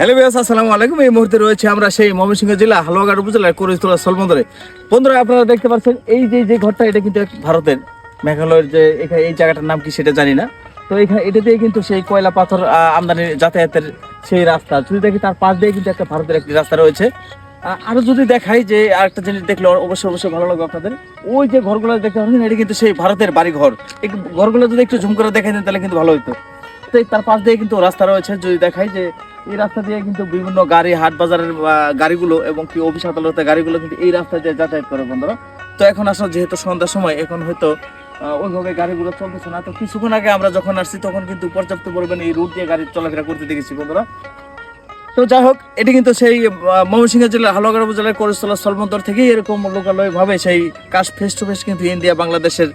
Hello বিয়াস আসসালামু আলাইকুম। এই মুহূর্তে রয়েছে আমরা সেই ময়মনসিংহ জেলা, হালুয়াঘাট উপজেলার করিস্তলা সলবন্দরে বন্ধুরা, আপনারা দেখতে পাচ্ছেন, এই যে যে ঘরটা, এটা কিন্তু ভারতের মেঘালয়ের যে এখানে এই জায়গাটার নাম কি সেটা জানি না। তো এখানে এটা দিয়ে কিন্তু সেই কয়লা পাথর আমদানি, যাতায়াতের সেই রাস্তা। যদি দেখি তার পাশ দিয়ে কিন্তু একটা ভারতের একটি রাস্তা রয়েছে। আরও যদি দেখাই যে, আরেকটা জিনিস দেখলে অবশ্যই অবশ্যই ভালো লাগবে আপনাদের। ওই যে ঘরগুলো দেখতে পাচ্ছেন, এটা কিন্তু সেই ভারতের বাড়ি ঘর এই ঘরগুলো যদি একটু ঝুম করে দেখাই দেন, তাহলে কিন্তু ভালো হতো তো তার পাশ দিয়ে কিন্তু রাস্তা রয়েছে। যদি দেখাই যে এই রাস্তা দিয়ে কিন্তু বিভিন্ন গাড়ি, হাট বাজারের গাড়িগুলো এবং কি অফিস আদালতের গাড়িগুলো কিন্তু এই রাস্তা দিয়ে যাতায়াত করে বন্ধুরা। তো এখন আসলে যেহেতু সন্ধ্যার সময়, এখন হয়তো ওইভাবে গাড়িগুলো চলতেছে না। তো কিছুক্ষণ আগে আমরা যখন আসছি, তখন কিন্তু পর্যাপ্ত পরিমাণে এই রুট দিয়ে গাড়ি চলাফেরা করতে দেখেছি বন্ধুরা। তো যাই হোক, এটি কিন্তু সেই ময়মনসিংহ জেলার হালুয়াঘাট উপজেলার করিস্তলা স্থলবন্দর থেকেই এরকম লোকালয় ভাবে সেই কাজ ফেস টু ফেস কিন্তু ইন্ডিয়া বাংলাদেশের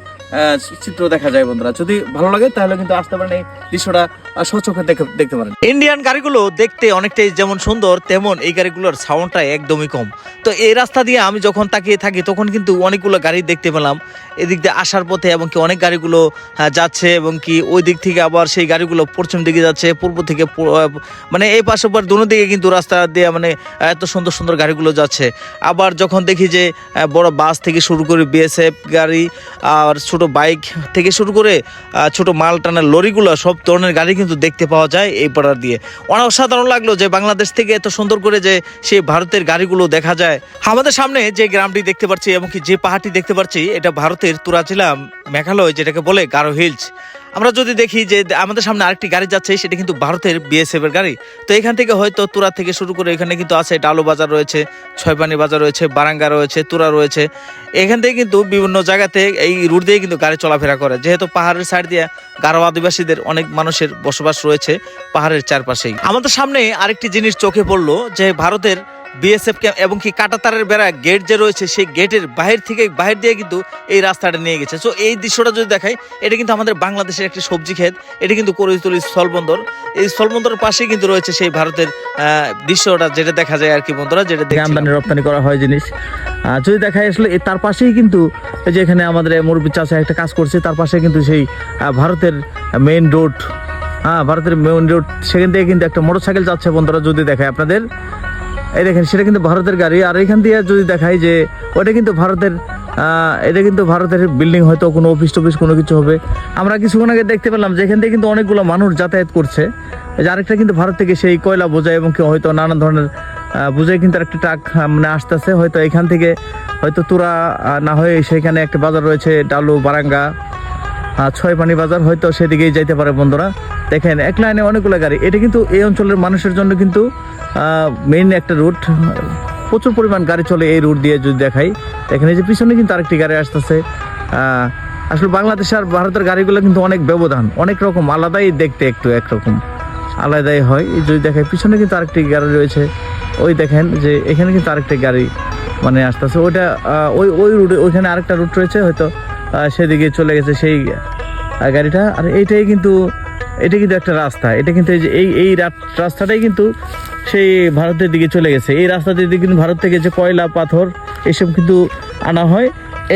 চিত্র দেখা যায় বন্ধুরা। যদি ভালো লাগে, তাহলে কিন্তু আসতে পারেন এই দৃশ্যটা স্বচক্ষে দেখে, দেখতে পারেন। ইন্ডিয়ান গাড়িগুলো দেখতে অনেকটাই যেমন সুন্দর, তেমন এই গাড়িগুলোর সাউন্ডটা একদমই কম। তো এই রাস্তা দিয়ে আমি যখন তাকিয়ে থাকি, তখন কিন্তু অনেকগুলো গাড়ি দেখতে পেলাম। এদিক দিয়ে আসার পথে এবং কি অনেক গাড়িগুলো যাচ্ছে এবং কি ওই দিক থেকে আবার সেই গাড়িগুলো পশ্চিম দিকে যাচ্ছে, পূর্ব থেকে মানে এই পাশে পর দুনো দিকে কিন্তু রাস্তা দিয়ে মানে এত সুন্দর সুন্দর গাড়িগুলো যাচ্ছে। আবার যখন দেখি যে বড় বাস থেকে শুরু করে বিএসএফ গাড়ি, আর ছোট বাইক থেকে শুরু করে ছোট মাল টানার লরিগুলো সব ধরনের গাড়ি কিন্তু দেখতে পাওয়া যায় এই পাড়া দিয়ে। অনেক অসাধারণ লাগল যে বাংলাদেশ থেকে এত সুন্দর করে যে সেই ভারতের গাড়িগুলো দেখা যায়। আমাদের সামনে যে গ্রামটি দেখতে পাচ্ছি এবং কি যে পাহাড়টি দেখতে পাচ্ছি, এটা ভারতের তুরা জেলা মেঘালয় যেটাকে বলে গারো হিলস। আমরা যদি দেখি যে আমাদের সামনে আরেকটি গাড়ি যাচ্ছে, সেটা কিন্তু ভারতের বিএসএফ এর গাড়ি। তো এখান থেকে হয়তো তুরা থেকে শুরু করে এখানে কিন্তু আছে ডালো বাজার রয়েছে ছয়পানি বাজার রয়েছে, বারাঙ্গা রয়েছে, তুরা রয়েছে। এখান থেকে কিন্তু বিভিন্ন জায়গাতে এই রুট দিয়ে কিন্তু গাড়ি চলাফেরা করে। যেহেতু পাহাড়ের সাইড দিয়ে গারো আদিবাসীদের অনেক মানুষের বসবাস রয়েছে পাহাড়ের চারপাশেই। আমাদের সামনে আরেকটি জিনিস চোখে পড়ল যে ভারতের বিএসএফ ক্যাম্প এবং কি কাটাতারের বেড়া গেট যে রয়েছে, সেই গেটের বাহির থেকে, বাহির দিয়ে কিন্তু এই রাস্তাটা নিয়ে গেছে। সো এই দৃশ্যটা যদি দেখাই, এটা কিন্তু আমাদের বাংলাদেশের একটি সবজি ক্ষেত। এটা কিন্তু করিতলি স্থলবন্দর এই স্থলবন্দরের পাশে কিন্তু রয়েছে সেই ভারতের দৃশ্যটা যেটা দেখা যায় আর কি বন্ধুরা, যেটা। আমদানি রপ্তানি করা হয় জিনিস। যদি দেখায় আসলে তার পাশেই কিন্তু এই যে এখানে আমাদের মুরব্বী চাষা একটা কাজ করছে, তার পাশে কিন্তু সেই ভারতের মেইন রোড হ্যাঁ ভারতের মেইন রোড সেখান থেকে কিন্তু একটা মোটরসাইকেল যাচ্ছে বন্ধুরা, যদি দেখায় আপনাদের। এই দেখেন, সেটা কিন্তু ভারতের গাড়ি। আর এখান দিয়ে যদি দেখাই যে ওটা কিন্তু ভারতের এটা কিন্তু ভারতের বিল্ডিং হয়তো কোনো অফিস টফিস কোনো কিছু হবে। আমরা কিছুক্ষণ আগে দেখতে পেলাম যে এখান থেকে কিন্তু অনেকগুলো মানুষ যাতায়াত করছে। যে আরেকটা কিন্তু ভারত থেকে সেই কয়লা বোঝায় এবং হয়তো নানান ধরনের বোঝাই কিন্তু একটা ট্রাক মানে আসতেছে। হয়তো এখান থেকে হয়তো তোরা না হয়ে সেখানে একটা বাজার রয়েছে, ডালু, বারাঙ্গা। ছয় পানি বাজার হয়তো সেদিকেই যাইতে পারে বন্ধুরা। দেখেন, এক লাইনে অনেকগুলো গাড়ি। এটা কিন্তু এই অঞ্চলের মানুষের জন্য কিন্তু মেইন একটা রুট প্রচুর পরিমাণ গাড়ি চলে এই রুট দিয়ে যদি দেখাই। দেখেন, এই যে পিছনে কিন্তু আরেকটি গাড়ি আসতেছে। আসলে বাংলাদেশ আর ভারতের গাড়িগুলো কিন্তু অনেক ব্যবধান। অনেক রকম, আলাদাই দেখতে একটু একরকম। আলাদাই হয়। যদি দেখাই, পিছনে কিন্তু আরেকটি গাড়ি রয়েছে। ওই দেখেন যে, এখানে কিন্তু আরেকটি গাড়ি মানে আসতেছে। ওইটা ওই ওই রুটে ওইখানে আরেকটা রুট রয়েছে, হয়তো সেদিকে চলে গেছে সেই গাড়িটা। আর এইটাই কিন্তু এটা কিন্তু একটা রাস্তা। এটা কিন্তু এই এই রাস্তাটাই কিন্তু সেই ভারতের দিকে চলে গেছে। এই রাস্তা দিয়ে কিন্তু ভারত থেকে যে কয়লা, পাথর এসব কিন্তু আনা হয়,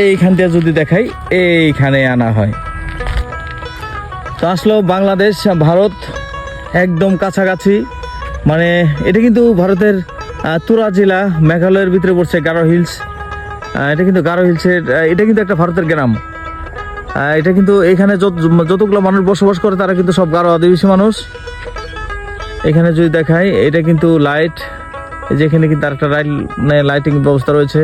এইখান থেকে যদি দেখাই, এইখানে আনা হয়। তো আসলো বাংলাদেশ, ভারত একদম কাছাকাছি। মানে এটা কিন্তু ভারতের তুরা জেলা, মেঘালয়ের ভিতরে পড়ছে, গারো হিলস। এটা কিন্তু গারো হিলসের এটা কিন্তু একটা ভারতের গ্রাম। এটা কিন্তু এখানে যত, যতগুলো মানুষ বসবাস করে, তারা কিন্তু সব গারো আদিবাসী মানুষ। এখানে যদি দেখায় এটা কিন্তু লাইট যেখানে কিন্তু আরেকটা লাইট লাইটিং ব্যবস্থা রয়েছে।